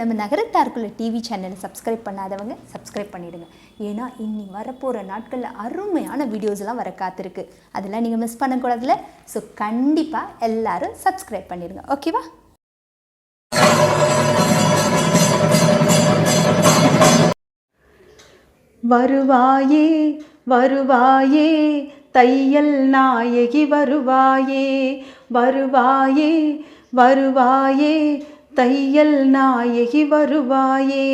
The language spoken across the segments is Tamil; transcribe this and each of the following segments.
நம்ம நகரத்தாருக்குள்ள டிவி சேனலை சப்ஸ்கிரைப் பண்ணாதவங்க சப்ஸ்கிரைப் பண்ணிடுங்க. ஏன்னா இன்னி வரப்போகிற நாட்களில் அருமையான வீடியோஸ்லாம் வர காத்திருக்கு. அதெல்லாம் நீங்கள் மிஸ் பண்ணக்கூடாதுல ஸோ கண்டிப்பாக எல்லாரும் சப்ஸ்கிரைப் பண்ணிடுங்க. ஓகேவா வருவாயே வருவாயே தையல் நாயகி வருவாயே. வருவாயே வருவாயே தையல் நாயகி வருவாயே.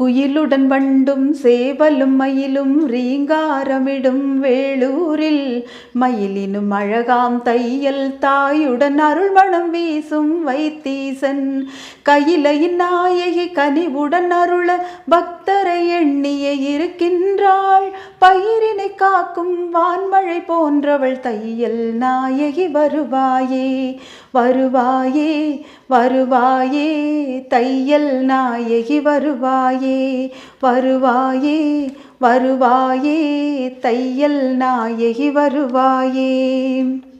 குயிலுடன் வண்டும் சேவலும் மயிலும் ரீங்காரமிடும் வேளூரில் மயிலினும் அழகாம் தையல் தாயுடன் அருள்மணம் வீசும் வைத்தீசன். கையிலையின் நாயகி கனிவுடன் அருள பக்தரை எண்ணிய இருக்கின்றாள். பயிரினை காக்கும் வான்மழை போன்றவள் தையல் நாயகி வருவாயே. வருவாயே வருவாயே தையல் நாயகி வருவாயே வருவாயே வருவாயே தையல் நாயகி வருவாயே.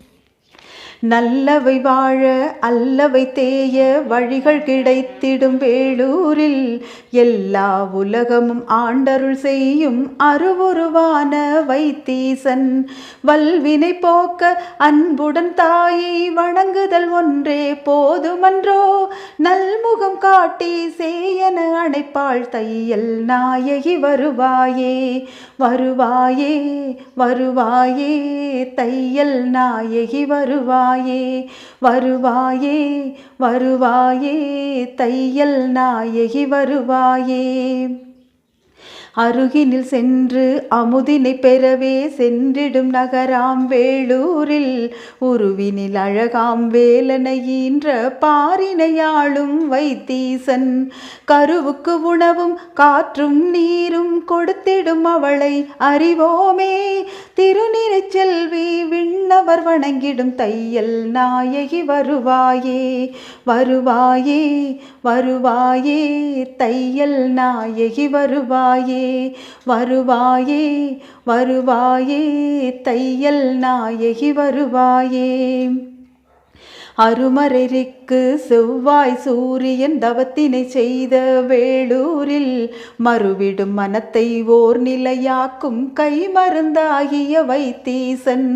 நல்லவை வாழ அல்லவை தேய வழிகள் கிடைத்திடும் வேளூரில் எல்லா உலகமும் ஆண்டருள் செய்யும் அருவுருவான வைத்தீசன். வல்வினை போக்க அன்புடன் தாயை வணங்குதல் ஒன்றே போதுமன்றோ? நல்முகம் காட்டி சேயன அணைப்பாள் தையல் நாயகி வருவாயே. வருவாயே வருவாயே தையல் நாயகி வருவாய். வருவாயே வருவாயே வருவாயே தையல் நாயகி வருவாயே. அருகினில் சென்று அமுதினை பெறவே சென்றிடும் நகராம் வேளூரில். உருவினில் அழகாம் வேலனை ஈன்ற பாரினையாளும் வைத்தீசன். கருவுக்கு உணவும் காற்றும் நீரும் கொடுத்திடும் அவளை அறிவோமே. திருநிறை செல்வி விண்ணவர் வணங்கிடும் தையல் நாயகி வருவாயே. வருவாயே வருவாயே தையல் நாயகி வருவாயே. வருவாயே வருவாயே தையல் நாயகி வருவாயே. அருமறைக்கு செவ்வாய் சூரியன் தவத்தினை செய்த வேளூரில் மறுவிடும் மனத்தை ஓர் நிலையாக்கும் கை மருந்தாகிய வைத்தீசன்.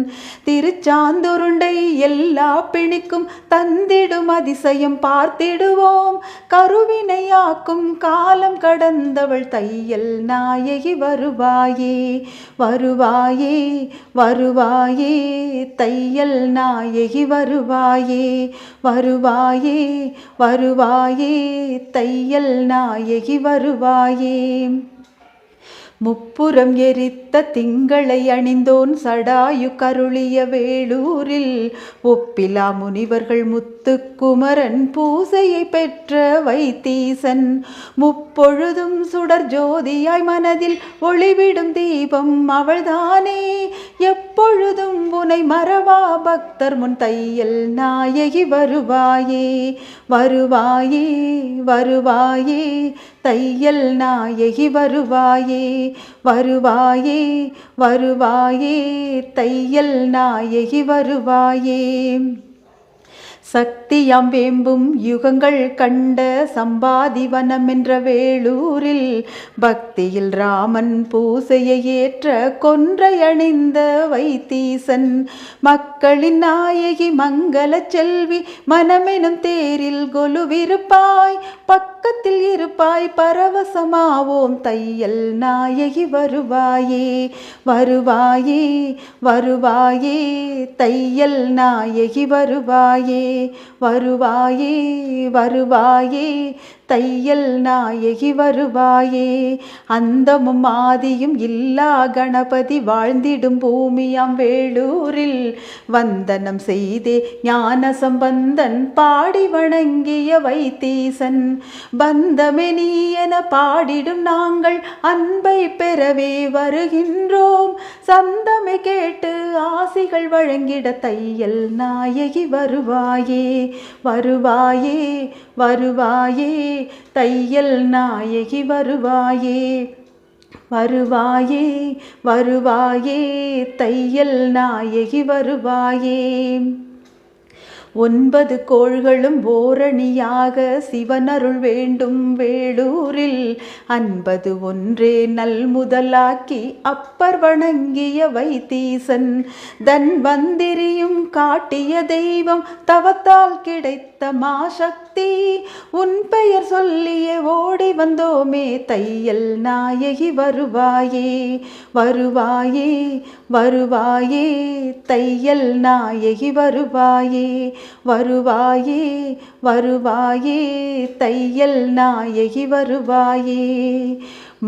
திருச்சாந்துருண்டை எல்லா பிணிக்கும் தந்திடும் அதிசயம் பார்த்திடுவோம். கருவினையாக்கும் காலம் கடந்தவள் தையல் நாயகி வருவாயே வருவாயே வருவாயே தையல் நாயகி வருவாயே. வருவாயே வருவாயே தையல் நாயகி வருவாயே. முப்புறம் எரித்த திங்களை அணிந்தோன் சடாயு கருளிய வேளூரில் ஒப்பிலா முனிவர்கள் முத்துக்குமரன் பூசையை பெற்ற வைத்தீசன். முப்பொழுதும் சுடர் ஜோதியாய் மனதில் ஒளிவிடும் தீபம் அவள்தானே உனை மறவா பக்தர் முன் தையல் நாயகி வருவாயே. வருவாயே வருவாயே தையல் நாயகி வருவாயே. வருவாயே வருவாயே தையல் நாயகி வருவாயே. சக்தியாம் வேம்பும் யுகங்கள் கண்ட சம்பாதிவனம் என்ற வேளூரில் பக்தியில் ராமன் பூசையை ஏற்ற கொன்றையணிந்த வைத்தீசன் மக்களின் நாயகி மங்கள செல்வி மனமெனும் தேரில் கொலுவிருப்பாய் பக்கத்தில் இருப்பாய் பரவசமாவோம். தையல் நாயகி வருவாயே வருவாயே வருவாயே. தையல் நாயகி வருவாயே வருவாயே வருவாயே. தையல் நாயகி வருவாயே. அந்தமும் ஆதியும் இல்லா கணபதி வாழ்ந்திடும் பூமியாம் வேளூரில். வந்தனம் செய்தே ஞான சம்பந்தன் பாடி வணங்கிய வைத்தீசன். பந்தமே நீ என பாடிடும் நாங்கள் அன்பை பெறவே வருகின்றோம். சந்தமே கேட்டு ஆசிகள் வழங்கிட தையல் நாயகி வருவாயே. வருவாயே வருவாயே. தையல் நாயகி வருவாயே. வருவாயே வருவாயே தையல் நாயகி வருவாயே. ஒன்பது கோள்களும் ஓரணியாக சிவனருள் வேண்டும் வேளூரில். அன்பது ஒன்றே நல் முதலாக்கி அப்பர் வணங்கிய வைத்தீசன். தன் வந்திரியும் காட்டிய தெய்வம் தவத்தால் கிடைத்த மாசக்தி. உன் பெயர் சொல்லியே ஓடி வந்தோமே தையல் நாயகி வருவாயே. வருவாயே வருவாயே தையல் நாயகி வருவாயே. வருவாயே வருவாயே தையல் நாயகி வருவாயே.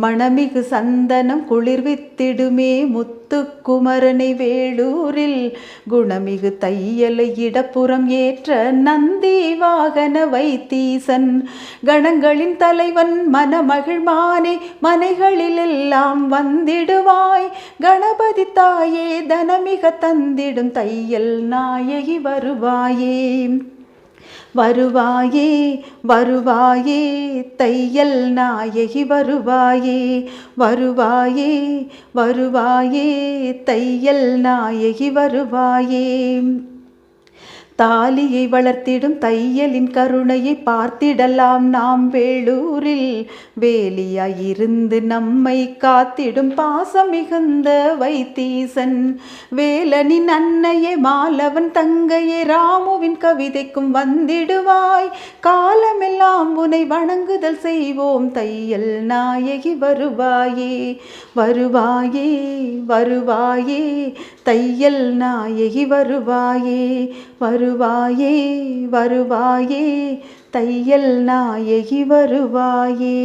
மணமிகு சந்தனம் குளிர்வித்திடுமே முத்துக்குமரனை வேளூரில். குணமிகு தையலை இடப்புறம் ஏற்ற நந்தி வாகன வைத்தீசன். கணங்களின் தலைவன் மனமகிழ்மானே மனைகளில் எல்லாம் வந்திடுவாய். கணபதி தாயே தனமிக தந்திடும் தையல் நாயகி வருவாயே. வருவாயே வருவாயே தையல் நாயகி வருவாயே வருவாயே வருவாயே தையல் நாயகி வருவாயே. தாலியை வளர்த்திடும் தையலின் கருணையை பார்த்திடலாம் நாம் வேளூரில். வேலியாயிருந்து நம்மை காத்திடும் பாசம் மிகுந்த வைத்தீசன். வேலனின் அன்னையே மாலவன் தங்கையே ராமுவின் கவிதைக்கும் வந்திடுவாய். காலமெல்லாம் உனை வணங்குதல் செய்வோம் தையல் நாயகி வருவாயே. வருவாயே வருவாயே தையல் நாயகி வருவாயே. வரு வருவாயே வருவாயே தையல் நாயகி வருவாயே.